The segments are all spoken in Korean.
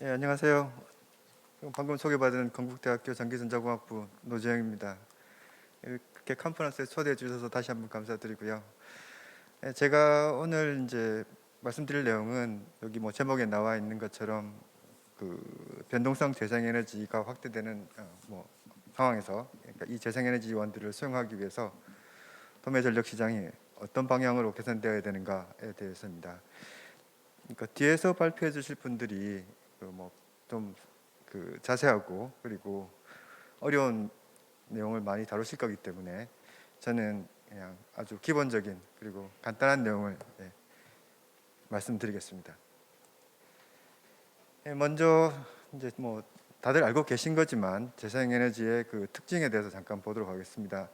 예, 안녕하세요. 방금 소개받은 건국대학교 전기전자공학부 노재영입니다. 이렇게 컨퍼런스에 초대해 주셔서 다시 한번 감사드리고요. 예, 제가 오늘 이제 말씀드릴 내용은 여기 뭐 제목에 나와 있는 것처럼 그 변동성 재생에너지가 확대되는 어, 뭐 상황에서 그러니까 이 재생에너지 원들을 수용하기 위해서 도매 전력 시장이 어떤 방향으로 개선되어야 되는가에 대해서입니다. 그러니까 뒤에서 발표해 주실 분들이 그 뭐좀 그 자세하고 그리고 어려운 내용을 많이 다루실 거기 때문에 저는 그냥 아주 기본적인 그리고 간단한 내용을 예, 말씀드리겠습니다. 예, 먼저 이제 뭐 다들 알고 계신 거지만 재생에너지의 그 특징에 대해서 잠깐 보도록 하겠습니다.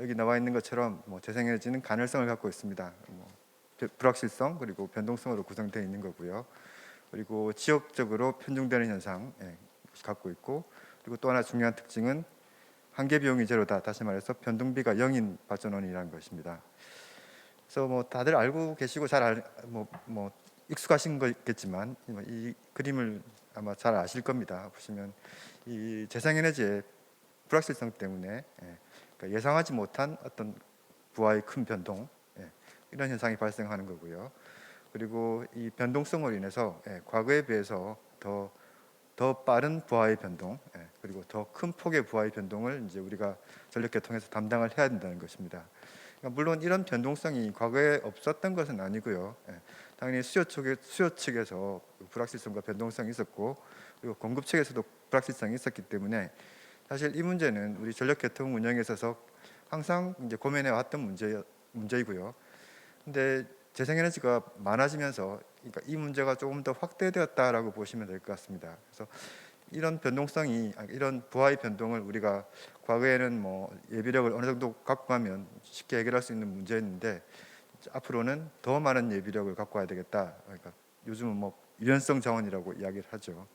여기 나와 있는 것처럼 뭐 재생에너지는 간헐성을 갖고 있습니다. 뭐 불확실성 그리고 변동성으로 구성되어 있는 거고요. 그리고 지역적으로 편중되는 현상 예, 갖고 있고 그리고 또 하나 중요한 특징은 한계 비용이 제로다. 다시 말해서 변동비가 0인 발전원이라는 것입니다. 그래서 뭐 다들 알고 계시고 잘뭐 뭐 익숙하신 거겠지만 이 그림을 아마 잘 아실 겁니다. 보시면 이 재생에너지의 불확실성 때문에 예, 그러니까 예상하지 못한 어떤 부하의 큰 변동 예, 이런 현상이 발생하는 거고요. 그리고 이 변동성으로 인해서 예, 과거에 비해서 더 더 빠른 부하의 변동 예, 그리고 더 큰 폭의 부하의 변동을 이제 우리가 전력계통에서 담당을 해야 된다는 것입니다. 그러니까 물론 이런 변동성이 과거에 없었던 것은 아니고요. 예, 당연히 수요 측에 수요 측에서 불확실성과 변동성이 있었고 그리고 공급 측에서도 불확실성이 있었기 때문에 사실 이 문제는 우리 전력계통 운영에 있어서 항상 이제 고민해 왔던 문제 문제이고요. 근데 재생에너지가 많아지면서 그러니까 이 문제가 조금 더 확대되었다라고 보시면 될 것 같습니다. 그래서 이런 변동성이 아, 이런 부하의 변동을 우리가 과거에는 뭐 예비력을 어느 정도 갖고 가면 쉽게 해결할 수 있는 문제였는데 앞으로는 더 많은 예비력을 갖고 와야 되겠다. 그러니까 요즘은 뭐 유연성 자원이라고 이야기를 하죠.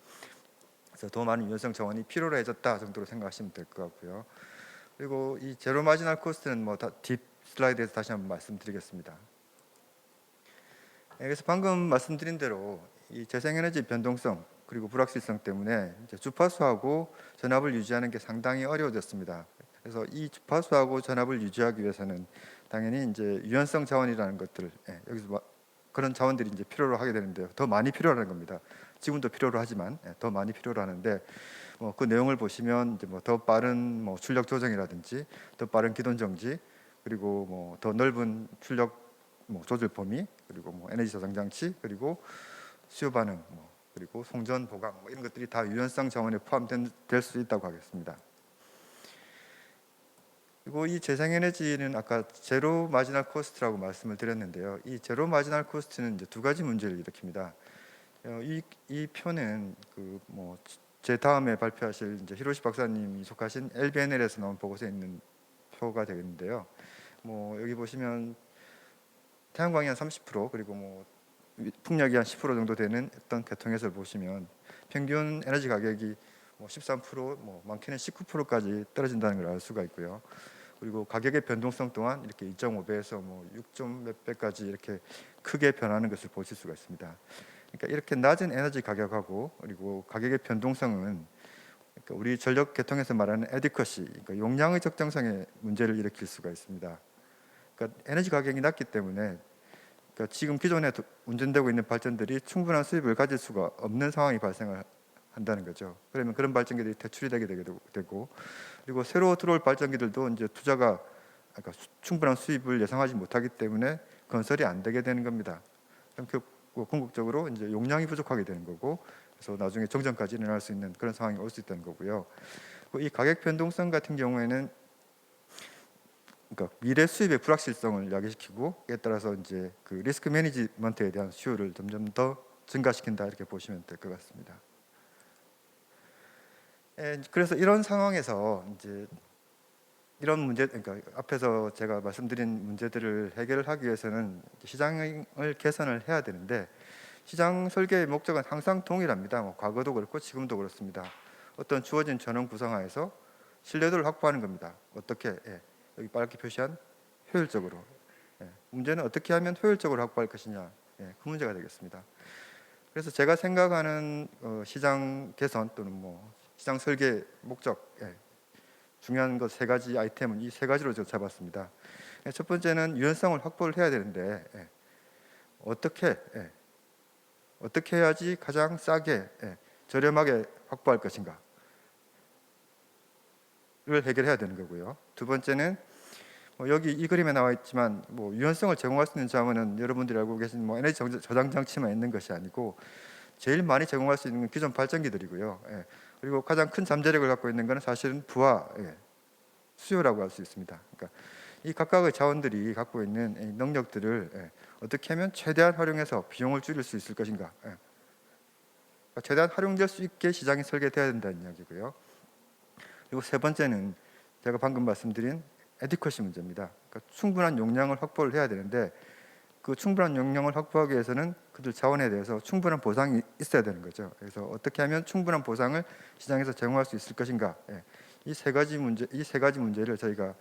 그래서 더 많은 유연성 자원이 필요로 해졌다 정도로 생각하시면 될 것 같고요. 그리고 이 제로 마지널 코스트는 뭐딥 슬라이드에서 다시 한번 말씀드리겠습니다. 예, 그래서 방금 말씀드린 대로 이 재생에너지 변동성 그리고 불확실성 때문에 주파수하고 전압을 유지하는 게 상당히 어려워졌습니다. 그래서 이 주파수하고 전압을 유지하기 위해서는 당연히 이제 유연성 자원이라는 것들 예, 여기서 마- 그런 자원들이 이제 필요로 하게 되는데요. 더 많이 필요하는 겁니다. 지금도 필요로 하지만 예, 더 많이 필요로 하는데 뭐 그 내용을 보시면 이제 뭐 더 빠른 뭐 출력 조정이라든지 더 빠른 기동 정지 그리고 뭐 더 넓은 출력 뭐 조절 범위 그리고 뭐 에너지 저장 장치 그리고 수요 반응 뭐 그리고 송전 보강 뭐 이런 것들이 다 유연성 자원에 포함될 수 있다고 하겠습니다. 그리고 이 재생에너지는 아까 제로 마지널 코스트라고 말씀을 드렸는데요. 이 제로 마지널 코스트는 이제 두 가지 문제를 일으킵니다. 어, 이, 이 표는 그 뭐 제 다음에 발표하실 이제 히로시 박사님이 속하신 LBNL에서 나온 보고서에 있는 표가 되겠는데요. 뭐 여기 보시면 태양광이 한 30% 그리고 뭐 풍력이 한 10% 정도 되는 어떤 계통에서 보시면 평균 에너지 가격이 뭐 13%뭐 많게는 19%까지 떨어진다는 걸 알 수가 있고요. 그리고 가격의 변동성 또한 이렇게 2.5배에서 뭐 6점 몇 배까지 이렇게 크게 변하는 것을 보실 수가 있습니다. 그러니까 이렇게 낮은 에너지 가격하고 그리고 가격의 변동성은 그러니까 우리 전력 계통에서 말하는 에디컷이 그러니까 용량의 적정성에 문제를 일으킬 수가 있습니다. 그러니까 에너지 가격이 낮기 때문에 그러니까 지금 기존에 도- 운전되고 있는 발전들이 충분한 수입을 가질 수가 없는 상황이 발생을 한다는 거죠. 그러면 그런 발전기들이 퇴출이 되게 되고 그리고 새로 들어올 발전기들도 이제 투자가 그러니까 수- 충분한 수입을 예상하지 못하기 때문에 건설이 안 되게 되는 겁니다. 그럼 그 궁극적으로 이제 용량이 부족하게 되는 거고 그래서 나중에 정전까지 일어날 수 있는 그런 상황이 올 수 있다는 거고요. 이 가격 변동성 같은 경우에는 그러니까 미래 수입의 불확실성을 야기시키고 이에 따라서 이제 그 리스크 매니지먼트에 대한 수요를 점점 더 증가시킨다 이렇게 보시면 될 것 같습니다. 에, 그래서 이런 상황에서 이제 이런 문제 그러니까 앞에서 제가 말씀드린 문제들을 해결을 하기 위해서는 시장을 개선을 해야 되는데 시장 설계의 목적은 항상 동일합니다. 뭐 과거도 그렇고 지금도 그렇습니다. 어떤 주어진 전원 구성하에서 신뢰도를 확보하는 겁니다. 어떻게 예, 여기 빨갛게 표시한 효율적으로 예, 문제는 어떻게 하면 효율적으로 확보할 것이냐 예, 그 문제가 되겠습니다. 그래서 제가 생각하는 어, 시장 개선 또는 뭐 시장 설계 목적 예, 중요한 것 세 가지 아이템은 이 세 가지로 제가 잡았습니다. 예, 첫 번째는 유연성을 확보를 해야 되는데 예, 어떻게 예, 어떻게 해야지 가장 싸게 예, 저렴하게 확보할 것인가 를 해결해야 되는 거고요. 두 번째는 뭐 여기 이 그림에 나와 있지만 뭐 유연성을 제공할 수 있는 자원은 여러분들이 알고 계신 뭐 에너지 정- 저장 장치만 있는 것이 아니고 제일 많이 제공할 수 있는 건 기존 발전기들이고요. 예. 그리고 가장 큰 잠재력을 갖고 있는 것은 사실은 부하 예. 수요라고 할 수 있습니다. 그러니까 이 각각의 자원들이 갖고 있는 이 능력들을 예, 어떻게 하면 최대한 활용해서 비용을 줄일 수 있을 것인가. 예. 그러니까 최대한 활용될 수 있게 시장이 설계돼야 된다는 이야기고요. 그리고 세 번째는 제가 방금 말씀드린 에디커시 문제입니다. 그러니까 충분한 용량을 확보를 해야 되는데 그 충분한 용량을 확보하기 위해서는 그들 자원에 대해서 충분한 보상이 있어야 되는 거죠. 그래서 어떻게 하면 충분한 보상을 시장에서 제공할 수 있을 것인가? 이세 가지 문제, 이 세 가지 문제를 저희가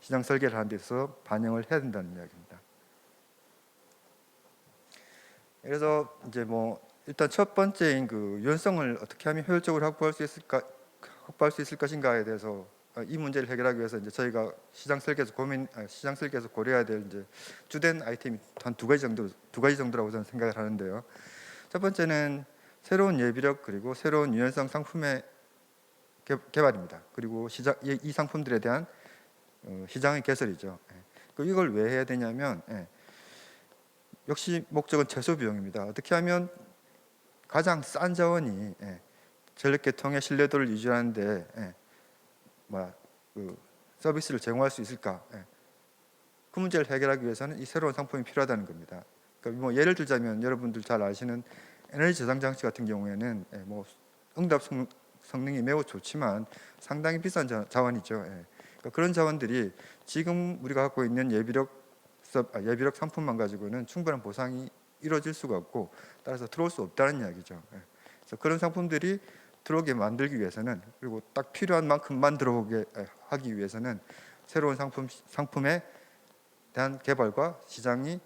시장 설계를 하는 데 있어서 반영을 해야 된다는 이야기입니다. 그래서 이제 뭐 일단 첫 번째인 그 유연성을 어떻게 하면 효율적으로 확보할 수 있을까 확보할 수 있을 것인가에 대해서 어, 이 문제를 해결하기 위해서 이제 저희가 시장 설계에서 고민 아, 시장 설계에서 고려해야 될 이제 주된 아이템이 한 두 가지 정도 두 가지 정도라고 저는 생각을 하는데요. 첫 번째는 새로운 예비력 그리고 새로운 유연성 상품의 개, 개발입니다. 그리고 시장 이, 이 상품들에 대한 어, 시장의 개설이죠. 예. 그 이걸 왜 해야 되냐면 예. 역시 목적은 최소 비용입니다. 어떻게 하면 가장 싼 자원이 예. 전력 계통의 신뢰도를 유지하는데 예. 뭐그 서비스를 제공할 수 있을까? 예. 그 문제를 해결하기 위해서는 이 새로운 상품이 필요하다는 겁니다. 그러니까 뭐 예를 들자면 여러분들 잘 아시는 에너지 저장 장치 같은 경우에는 예, 뭐 응답 성, 성능이 매우 좋지만 상당히 비싼 자, 자원이죠. 예. 그러니까 그런 자원들이 지금 우리가 갖고 있는 예비력 서- 아, 예비력 상품만 가지고는 충분한 보상이 이루어질 수가 없고 따라서 들어올 수 없다는 이야기죠. 예. 그래서 그런 상품들이 들어오게 만들기 위해서는 그리고 딱 필요한 만큼만 들어오게 에, 하기 위해서는 새로운 상품 상품에 대한 개발과 시장이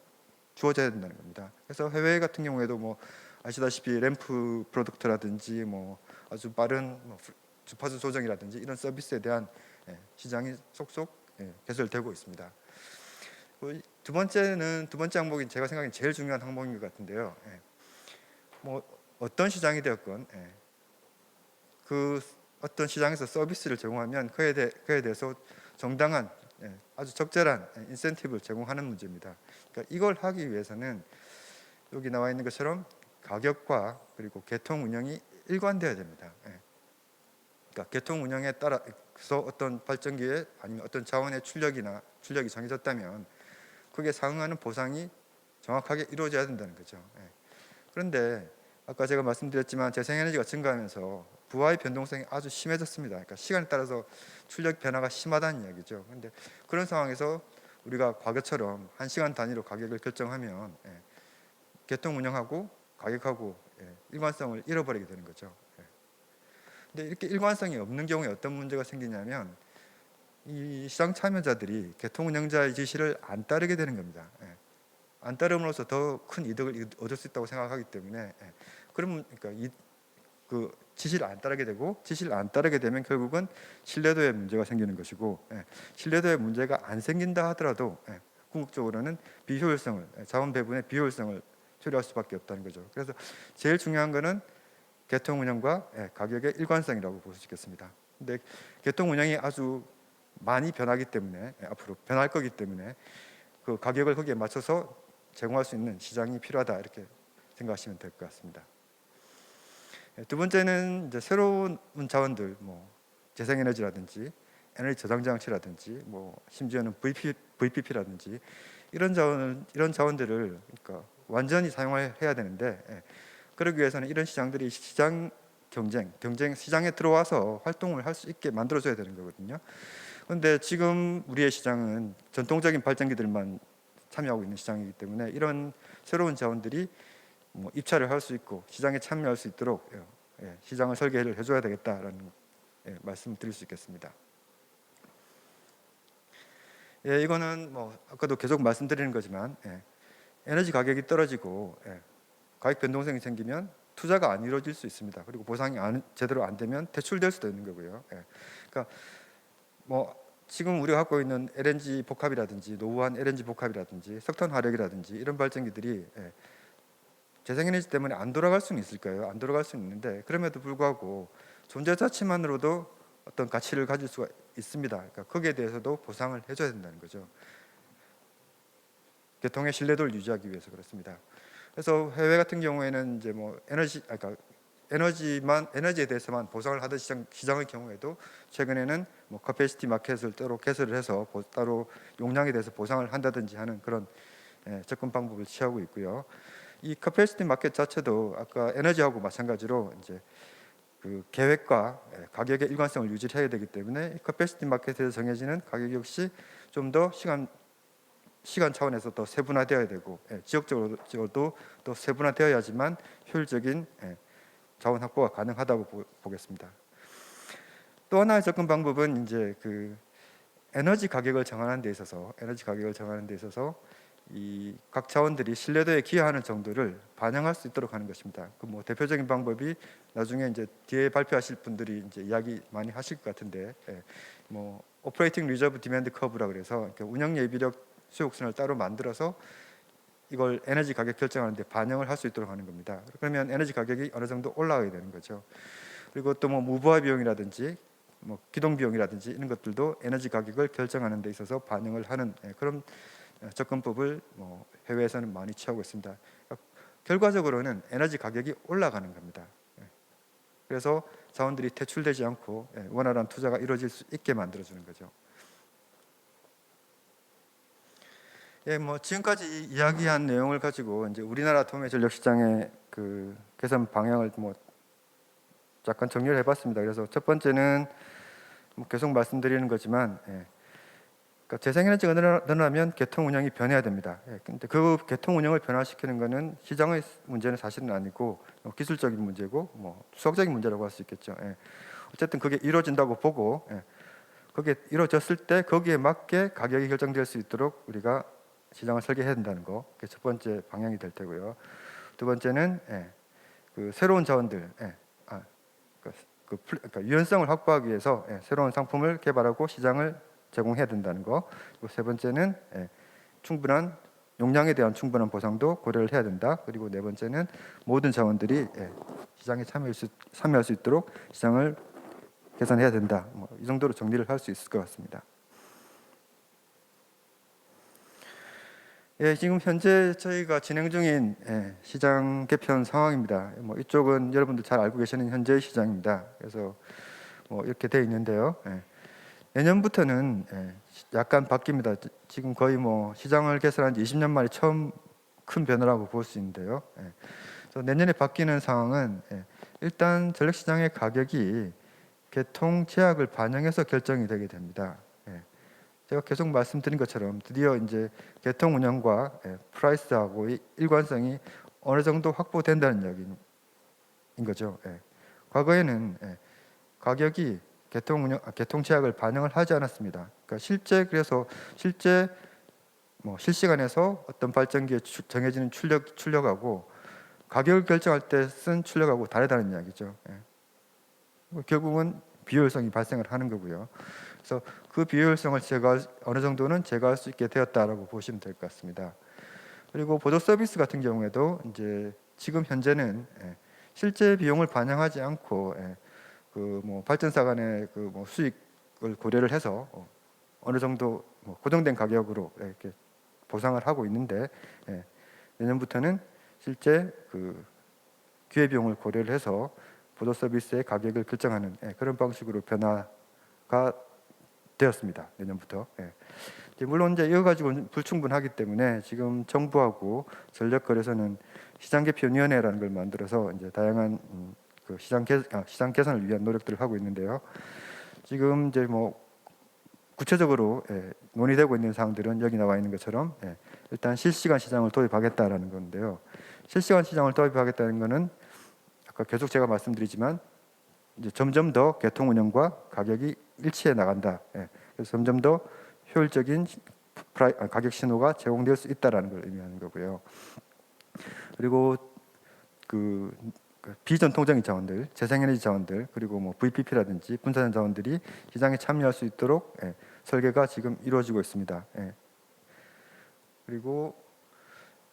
주어져야 된다는 겁니다. 그래서 해외 같은 경우에도 뭐 아시다시피 램프 프로덕트라든지 뭐 아주 빠른 뭐 프- 주파수 조정이라든지 이런 서비스에 대한 예, 시장이 속속 예, 개설되고 있습니다. 이- 두 번째는 두 번째 항목이 제가 생각엔 제일 중요한 항목인 것 같은데요. 예. 뭐 어떤 시장이 되었건 예, 그 어떤 시장에서 서비스를 제공하면 그에, 대, 그에 대해서 정당한 예, 아주 적절한 예, 인센티브를 제공하는 문제입니다. 그러니까 이걸 하기 위해서는 여기 나와 있는 것처럼 가격과 그리고 개통 운영이 일관되어야 됩니다. 예. 그러니까 개통 운영에 따라서 어떤 발전기에 아니면 어떤 자원의 출력이나 출력이 정해졌다면 그게 상응하는 보상이 정확하게 이루어져야 된다는 거죠. 예. 그런데 아까 제가 말씀드렸지만 재생에너지가 증가하면서 부하의 변동성이 아주 심해졌습니다. 그러니까 시간에 따라서 출력 변화가 심하다는 이야기죠. 그런데 그런 상황에서 우리가 과거처럼 한 시간 단위로 가격을 결정하면 예, 개통 운영하고 가격하고 예, 일관성을 잃어버리게 되는 거죠. 예. 근데 이렇게 일관성이 없는 경우에 어떤 문제가 생기냐면 이 시장 참여자들이 개통 운영자의 지시를 안 따르게 되는 겁니다. 예. 안 따름으로써 더 큰 이득을 얻을 수 있다고 생각하기 때문에 예. 그러면 그러니까 이, 그 지시를 안 따르게 되고 지시를 안 따르게 되면 결국은 신뢰도에 문제가 생기는 것이고 예. 신뢰도에 문제가 안 생긴다 하더라도 예. 궁극적으로는 비효율성을 예, 자원 배분의 비효율성을 초래할 수밖에 없다는 거죠. 그래서 제일 중요한 거는 개통 운영과 예, 가격의 일관성이라고 볼 수 있겠습니다. 근데 개통 운영이 아주 많이 변하기 때문에 예, 앞으로 변할 거기 때문에 그 가격을 거기에 맞춰서 제공할 수 있는 시장이 필요하다 이렇게 생각하시면 될 것 같습니다. 예, 두 번째는 이제 새로운 자원들, 뭐 재생에너지라든지 에너지 저장 장치라든지 뭐 심지어는 VP, VPP라든지 이런 자원 이런 자원들을 그러니까 완전히 사용해야 되는데 예, 그러기 위해서는 이런 시장들이 시장 경쟁, 경쟁 시장에 들어와서 활동을 할 수 있게 만들어줘야 되는 거거든요. 그런데 지금 우리의 시장은 전통적인 발전기들만 참여하고 있는 시장이기 때문에 이런 새로운 자원들이 뭐 입찰을 할 수 있고 시장에 참여할 수 있도록 예, 예, 시장을 설계를 해줘야 되겠다라는 예, 말씀을 드릴 수 있겠습니다. 예, 이거는 뭐 아까도 계속 말씀드리는 거지만 예, 에너지 가격이 떨어지고 예, 가격 변동성이 생기면 투자가 안 이루어질 수 있습니다. 그리고 보상이 안, 제대로 안 되면 퇴출될 수도 있는 거고요. 예. 그러니까 뭐 지금 우리가 갖고 있는 LNG 복합이라든지 노후한 LNG 복합이라든지 석탄 화력이라든지 이런 발전기들이 예, 재생에너지 때문에 안 돌아갈 수는 있을 거예요. 안 돌아갈 수는 있는데 그럼에도 불구하고 존재 자체만으로도 어떤 가치를 가질 수가 있습니다. 그러니까 거기에 대해서도 보상을 해줘야 된다는 거죠. 계통의 신뢰도를 유지하기 위해서 그렇습니다. 그래서 해외 같은 경우에는 이제 뭐 에너지, 아까 그러니까 에너지만 에너지에 대해서만 보상을 하던 시장 시장의 경우에도 최근에는 뭐 커피시티 마켓을 따로 개설을 해서 보- 따로 용량에 대해서 보상을 한다든지 하는 그런 예, 접근 방법을 취하고 있고요. 이 커피시티 마켓 자체도 아까 에너지하고 마찬가지로 이제 그 계획과 예, 가격의 일관성을 유지해야 되기 때문에 이 커피시티 마켓에서 정해지는 가격 역시 좀 더 시간 시간 차원에서 더 세분화되어야 되고 예, 지역적으로도 또 세분화되어야지만 효율적인 예, 자원 확보가 가능하다고 보, 보겠습니다. 또 하나의 접근 방법은 이제 그 에너지 가격을 정하는 데 있어서 에너지 가격을 정하는 데 있어서 이 각 자원들이 신뢰도에 기여하는 정도를 반영할 수 있도록 하는 것입니다. 그 뭐 대표적인 방법이 나중에 이제 뒤에 발표하실 분들이 이제 이야기 많이 하실 것 같은데, 예, 뭐 오퍼레이팅 리저브 디맨드 커브라 그래서 운영 예비력 수용선을 따로 만들어서 이걸 에너지 가격 결정하는데 반영을 할 수 있도록 하는 겁니다. 그러면 에너지 가격이 어느 정도 올라가게 되는 거죠. 그리고 또 뭐 무부하 비용이라든지 뭐 기동 비용이라든지 이런 것들도 에너지 가격을 결정하는 데 있어서 반영을 하는 예, 그런 어, 접근법을 뭐 해외에서는 많이 취하고 있습니다. 그러니까 결과적으로는 에너지 가격이 올라가는 겁니다. 예. 그래서 자원들이 퇴출되지 않고 예, 원활한 투자가 이루어질 수 있게 만들어주는 거죠. 예, 뭐 지금까지 이야기한 내용을 가지고 이제 우리나라 도매 전력 시장의 그 개선 방향을 뭐 잠깐 정리를 해봤습니다. 그래서 첫 번째는 뭐 계속 말씀드리는 거지만, 예, 그러니까 재생에너지가 늘어나- 늘어나면 개통 운영이 변해야 됩니다. 예, 근데 그 개통 운영을 변화시키는 것은 시장의 문제는 사실은 아니고 뭐 기술적인 문제고 뭐 수학적인 문제라고 할 수 있겠죠. 예. 어쨌든 그게 이루어진다고 보고 예, 그게 이루어졌을 때 거기에 맞게 가격이 결정될 수 있도록 우리가 시장을 설계해야 된다는 거. 그게 첫 번째 방향이 될 테고요. 두 번째는 예, 그 새로운 자원들, 예, 아, 그, 그 플- 그러니까 유연성을 확보하기 위해서 예, 새로운 상품을 개발하고 시장을 제공해야 된다는 거. 세 번째는 예, 충분한 용량에 대한 충분한 보상도 고려를 해야 된다. 그리고 네 번째는 모든 자원들이 예, 시장에 참여할 수, 참여할 수 있도록 시장을 개선해야 된다. 뭐, 이 정도로 정리를 할 수 있을 것 같습니다. 예, 지금 현재 저희가 진행 중인 예, 시장 개편 상황입니다. 뭐 이쪽은 여러분들 잘 알고 계시는 현재 시장입니다. 그래서 뭐 이렇게 돼 있는데요. 예, 내년부터는 예, 약간 바뀝니다. 지- 지금 거의 뭐 시장을 개설한 지 20년 만에 처음 큰 변화라고 볼 수 있는데요. 예, 내년에 바뀌는 상황은 예, 일단 전력 시장의 가격이 개통 제약을 반영해서 결정이 되게 됩니다. 예, 제가 계속 말씀드린 것처럼 드디어 이제 개통 운영과 예, 프라이스하고의 일관성이 어느 정도 확보된다는 이야기인 거죠. 예. 과거에는 예, 가격이 개통 운영, 아, 개통 제약을 반영을 하지 않았습니다. 그러니까 실제 그래서 실제 뭐 실시간에서 어떤 발전기에 추- 정해지는 출력 출력하고 가격을 결정할 때 쓴 출력하고 다르다는 이야기죠. 예. 뭐 결국은 비효율성이 발생을 하는 거고요. 그래서 그 비효율성을 제가 어느 정도는 제거할 수 있게 되었다라고 보시면 될 것 같습니다. 그리고 보조 서비스 같은 경우에도 이제 지금 현재는 예, 실제 비용을 반영하지 않고 그 뭐 발전사 간의 그 뭐 수익을 고려를 해서 어, 어느 정도 뭐 고정된 가격으로 이렇게 보상을 하고 있는데 예, 내년부터는 실제 그 기회 비용을 고려를 해서 보조 서비스의 가격을 결정하는 예, 그런 방식으로 변화가 되었습니다. 내년부터. 예. 이제 물론 이제 이거 가지고는 불충분하기 때문에 지금 정부하고 전력거래소는 시장개편위원회라는 걸 만들어서 이제 다양한 음, 그 시장 개 아, 시장 개선을 위한 노력들을 하고 있는데요. 지금 이제 뭐 구체적으로 예, 논의되고 있는 사항들은 여기 나와 있는 것처럼 예, 일단 실시간 시장을 도입하겠다라는 건데요. 실시간 시장을 도입하겠다는 것은 아까 계속 제가 말씀드리지만 이제 점점 더 개통 운영과 가격이 일치해 나간다. 예, 그래서 점점 더 효율적인 시- 프라이, 아, 가격 신호가 제공될 수 있다라는 걸 의미하는 거고요. 그리고 그, 그 비전통적인 자원들, 재생에너지 자원들 그리고 뭐 VPP라든지 분산형 자원들이 시장에 참여할 수 있도록 예, 설계가 지금 이루어지고 있습니다. 예. 그리고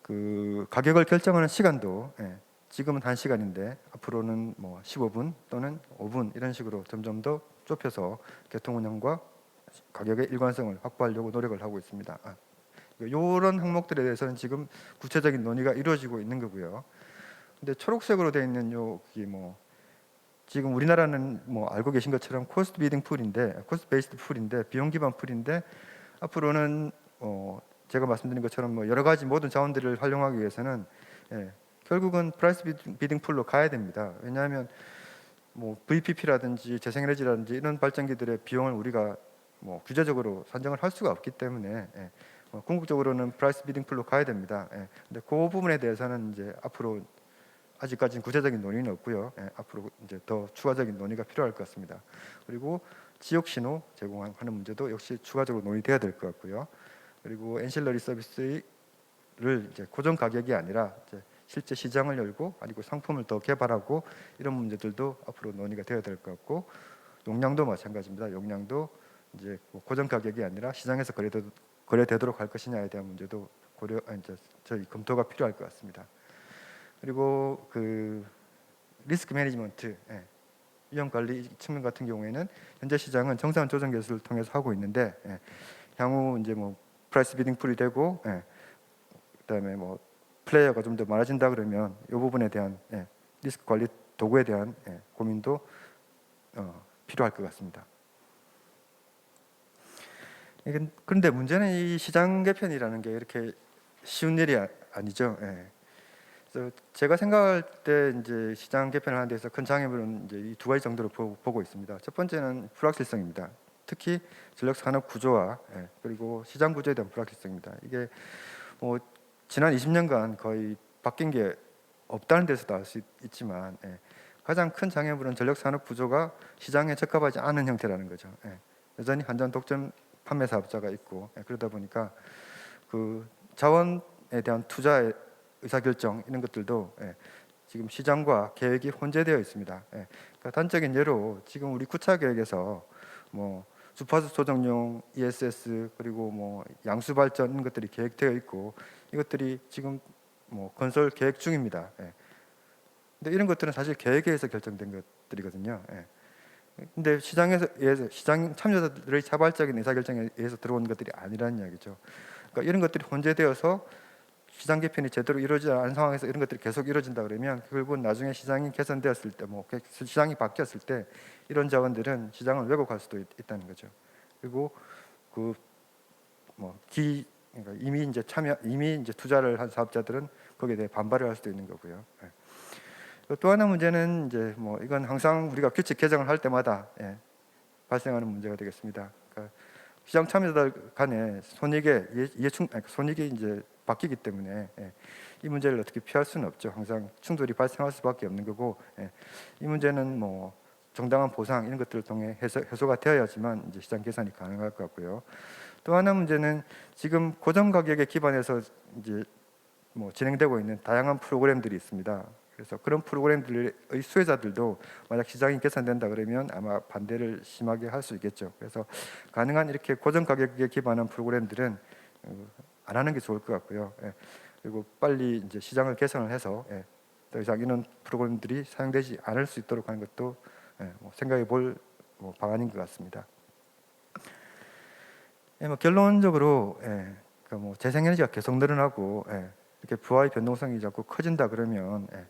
그 가격을 결정하는 시간도 예, 지금은 한 시간인데 앞으로는 뭐 15분 또는 5분 이런 식으로 점점 더 좁혀서 교통 운영과 가격의 일관성을 확보하려고 노력을 하고 있습니다. 아, 이런 항목들에 대해서는 지금 구체적인 논의가 이루어지고 있는 거고요. 근데 초록색으로 되어 있는 여기 뭐 지금 우리나라는 뭐 알고 계신 것처럼 코스트 비딩 풀인데 코스트 베이스드 풀인데 비용 기반 풀인데 앞으로는 어 제가 말씀드린 것처럼 뭐 여러 가지 모든 자원들을 활용하기 위해서는 예, 결국은 프라이스 비딩- 풀로 가야 됩니다. 왜냐하면 뭐 VPP라든지 재생에너지라든지 이런 발전기들의 비용을 우리가 뭐 규제적으로 산정을 할 수가 없기 때문에 예, 어, 궁극적으로는 프라이스 비딩 풀로 가야 됩니다. 예, 근데 그 부분에 대해서는 이제 앞으로 아직까지는 구체적인 논의는 없고요. 예, 앞으로 이제 더 추가적인 논의가 필요할 것 같습니다. 그리고 지역 신호 제공하는 문제도 역시 추가적으로 논의돼야 될 것 같고요. 그리고 엔실러리 서비스를 이제 고정 가격이 아니라 이제 실제 시장을 열고 아니고 상품을 더 개발하고 이런 문제들도 앞으로 논의가 되어야 될 것 같고 용량도 마찬가지입니다. 용량도 이제 뭐 고정 가격이 아니라 시장에서 거래되, 거래되도록 할 것이냐에 대한 문제도 고려 아니, 이제 저희 검토가 필요할 것 같습니다. 그리고 그 리스크 매니지먼트 예, 위험 관리 측면 같은 경우에는 현재 시장은 정상 조정 기술을 통해서 하고 있는데 예, 향후 이제 뭐 프라이스 비딩 풀이 되고 예, 그다음에 뭐 플레이어가 좀 더 많아진다 그러면 이 부분에 대한 예, 리스크 관리 도구에 대한 예, 고민도 어, 필요할 것 같습니다. 그런데 문제는 이 시장 개편이라는 게 이렇게 쉬운 일이 아, 아니죠. 예. 그래서 제가 생각할 때 이제 시장 개편을 하는 데서 큰 장애물은 이제 이 두 가지 정도로 보, 보고 있습니다. 첫 번째는 불확실성입니다. 특히 전력 산업 구조와 예, 그리고 시장 구조에 대한 불확실성입니다. 이게 뭐 지난 20년간 거의 바뀐 게 없다는 데서도 알 수 있지만 예, 가장 큰 장애물은 전력 산업 구조가 시장에 적합하지 않은 형태라는 거죠. 예, 여전히 한전 독점 판매 사업자가 있고 예, 그러다 보니까 그 자원에 대한 투자의 의사결정 이런 것들도 예, 지금 시장과 계획이 혼재되어 있습니다. 예, 그러니까 단적인 예로 지금 우리 구차 계획에서 뭐 주파수 조정용 ESS 그리고 뭐 양수 발전 이런 것들이 계획되어 있고 이것들이 지금 뭐 건설 계획 중입니다. 예. 근데 이런 것들은 사실 계획에 의해서 결정된 것들이거든요. 예. 근데 시장에서 의해서 시장 참여자들의 자발적인 의사결정에 의해서 들어온 것들이 아니라는 이야기죠. 그러니까 이런 것들이 혼재되어서 시장 개편이 제대로 이루어지지 않은 상황에서 이런 것들이 계속 이루어진다 그러면 결국은 나중에 시장이 개선되었을 때, 뭐 시장이 바뀌었을 때 이런 자원들은 시장을 왜곡할 수도 있, 다는 거죠. 그리고 그 그뭐 기 그러니까 이미 이제 참여 이미 이제 투자를 한 사업자들은 거기에 대해 반발을 할 수도 있는 거고요. 예. 또 하나 문제는 이제 뭐 이건 항상 우리가 규칙 개정을 할 때마다 예, 발생하는 문제가 되겠습니다. 그러니까 시장 참여자들 간에 손익의 이해- 이해충 손익이 이제 바뀌기 때문에 예, 이 문제를 어떻게 피할 수는 없죠. 항상 충돌이 발생할 수밖에 없는 거고 예, 이 문제는 뭐 정당한 보상 이런 것들을 통해 해소, 해소가 되어야지만 이제 시장 개선이 가능할 것 같고요. 또 하나 문제는 지금 고정 가격에 기반해서 이제 뭐 진행되고 있는 다양한 프로그램들이 있습니다. 그래서 그런 프로그램들의 수혜자들도 만약 시장이 개선된다 그러면 아마 반대를 심하게 할 수 있겠죠. 그래서 가능한 이렇게 고정 가격에 기반한 프로그램들은 어, 안 하는 게 좋을 것 같고요. 예. 그리고 빨리 이제 시장을 개선을 해서 예. 더 이상 이런 프로그램들이 사용되지 않을 수 있도록 하는 것도 예, 뭐 생각해 볼 뭐 방안인 것 같습니다. 예, 뭐 결론적으로 예, 그뭐 재생에너지가 계속 늘어나고 예, 이렇게 부하의 변동성이 자꾸 커진다 그러면 예,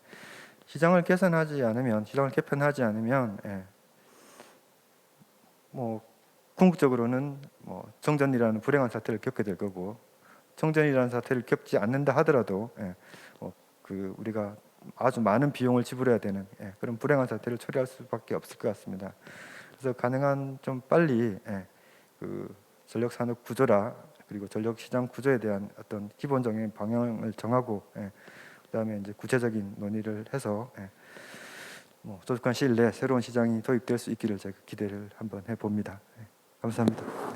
시장을 개선하지 않으면 시장을 개편하지 않으면 예, 뭐 궁극적으로는 뭐 정전이라는 불행한 사태를 겪게 될 거고 정전이라는 사태를 겪지 않는다 하더라도 예, 뭐그 우리가 아주 많은 비용을 지불해야 되는 예, 그런 불행한 사태를 처리할 수밖에 없을 것 같습니다. 그래서 가능한 좀 빨리 예, 그 전력 산업 구조라 그리고 전력 시장 구조에 대한 어떤 기본적인 방향을 정하고 예, 그다음에 이제 구체적인 논의를 해서 예, 뭐 조속한 시일 내에 새로운 시장이 도입될 수 있기를 제가 기대를 한번 해봅니다. 예, 감사합니다.